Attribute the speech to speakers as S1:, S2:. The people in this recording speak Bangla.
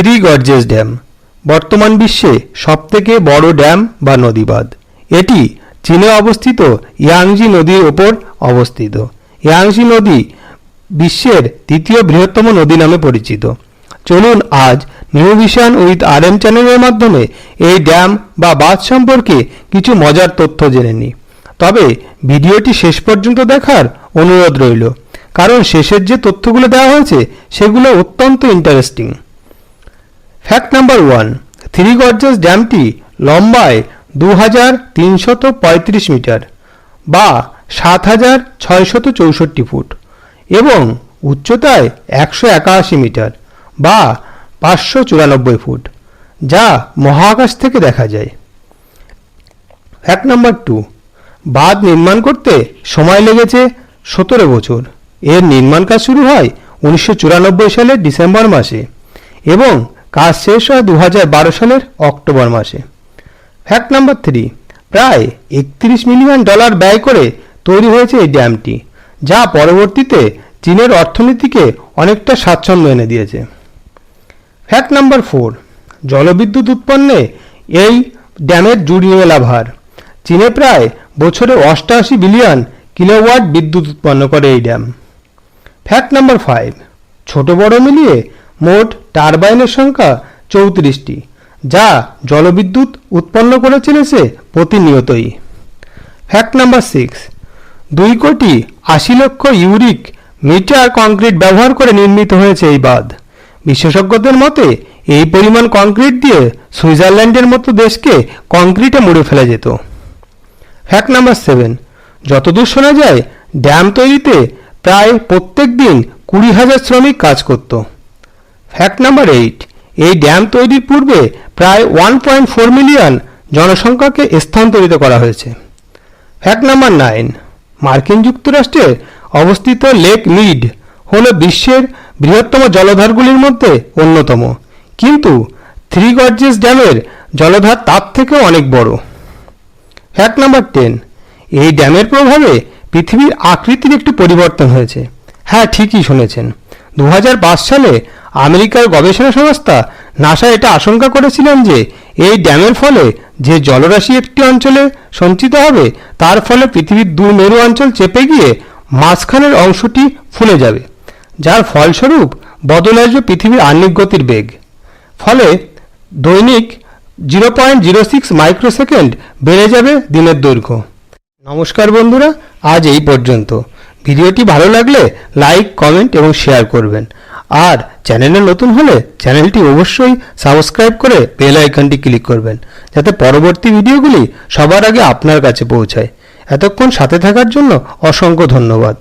S1: Three gorges dam. বর্তমান বিশ্বে সবথেকে বড় ড্যাম বা নদীবাঁধ। এটি চীনে অবস্থিত, ইয়াংজি নদীর ওপর অবস্থিত। ইয়াংজি নদী বিশ্বের তৃতীয় বৃহত্তম নদী নামে পরিচিত। চলুন আজ new vision with R M চ্যানেলের মাধ্যমে এই ড্যাম বা বাঁধ সম্পর্কে কিছু মজার তথ্য জেনে নিই। তবে ভিডিওটি শেষ পর্যন্ত দেখার অনুরোধ রইল। কারণ শেষের যে তথ্যগুলো দেওয়া হয়েছে, সেগুলো অত্যন্ত interesting fact number one three gorges ড্যামটি লম্বায় দু হাজার তিনশত পঁয়ত্রিশ মিটার বা সাত হাজার ছয়শত চৌষট্টি ফুট এবং উচ্চতায় একশো একাশি মিটার বা পাঁচশো চুরানব্বই ফুট, যা মহাকাশ থেকে দেখা যায়। ফ্যাক্ট নাম্বার টু বাঁধ নির্মাণ করতে সময় লেগেছে সতেরো বছর। এর নির্মাণ কাজ শুরু হয় উনিশশো চুরানব্বই সালের ডিসেম্বর মাসে এবং কাজ শেষ হয় দু হাজার বারো সালের অক্টোবর মাসে। ফ্যাক্ট নাম্বার থ্রি প্রায় একত্রিশ মিলিয়ন ডলার ব্যয় করে তৈরি হয়েছে এই ড্যামটি, যা পরবর্তীতে চীনের অর্থনীতিকে অনেকটা স্বাচ্ছন্দ্য এনে দিয়েছে। ফ্যাক্ট নাম্বার ফোর জলবিদ্যুৎ উৎপন্নে এই ড্যামের জুড়িয়ে লাভার চীনে প্রায় বছরে অষ্টাশি বিলিয়ন কিলোওয়াট বিদ্যুৎ উৎপন্ন করে এই ড্যাম। ফ্যাক্ট নাম্বার ফাইভ ছোট বড় মিলিয়ে মোট টারবাইনের সংখ্যা চৌত্রিশটি, যা জলবিদ্যুৎ উৎপন্ন করে চলেছে প্রতিনিয়তই। ফ্যাক্ট নাম্বার সিক্স দুই কোটি আশি লক্ষ ইউরিক মিটার কংক্রিট ব্যবহার করে নির্মিত হয়েছে এই বাঁধ। বিশেষজ্ঞদের মতে, এই পরিমাণ কংক্রিট দিয়ে সুইজারল্যান্ডের মতো দেশকে কংক্রিটে মুড়ে ফেলা যেত। ফ্যাক্ট নাম্বার সেভেন যতদূর শোনা যায়, ড্যাম তৈরিতে প্রায় প্রত্যেক দিন কুড়ি হাজার শ্রমিক কাজ করত। ফ্যাক্ট নাম্বার এইট এই ড্যাম তৈরির পূর্বে প্রায় ওয়ান পয়েন্ট ফোর মিলিয়ন জনসংখ্যাকে স্থানান্তরিত করা হয়েছে। ফ্যাক্ট নাম্বার নাইন মার্কিন যুক্তরাষ্ট্রে অবস্থিত লেক মিড হল বিশ্বের বৃহত্তম জলধারগুলির মধ্যে অন্যতম। কিন্তু থ্রি গর্জেস ড্যামের জলধার তার থেকেও অনেক বড়। ফ্যাক্ট নাম্বার টেন এই ড্যামের প্রভাবে পৃথিবীর আকৃতির একটু পরিবর্তন হয়েছে। হ্যাঁ ঠিকই শুনেছেন। দু হাজার পাঁচ সালে আমেরিকার গবেষণা সংস্থা নাসা এটা আশঙ্কা করেছিলেন যে এই ড্যামের ফলে যে জলরাশি একটি অঞ্চলে সঞ্চিত হবে, তার ফলে পৃথিবীর দু মেরু অঞ্চল চেপে গিয়ে মাঝখানের অংশটি ফুলে যাবে, যার ফলস্বরূপ বদল আসবে পৃথিবীর আহ্নিক গতির বেগ। ফলে দৈনিক zero point zero six microsecond বেড়ে যাবে দিনের দৈর্ঘ্য। নমস্কার বন্ধুরা, আজ এই পর্যন্ত। ভিডিওটি ভালো লাগলে লাইক, কমেন্ট এবং শেয়ার করবেন। আর চ্যানেলে নতুন হলে চ্যানেলটি অবশ্যই সাবস্ক্রাইব করে বেল আইকনটি ক্লিক করবেন, যাতে পরবর্তী ভিডিওগুলি সবার আগে আপনার কাছে পৌঁছায়। এতক্ষণ সাথে থাকার জন্য অসংখ্য ধন্যবাদ।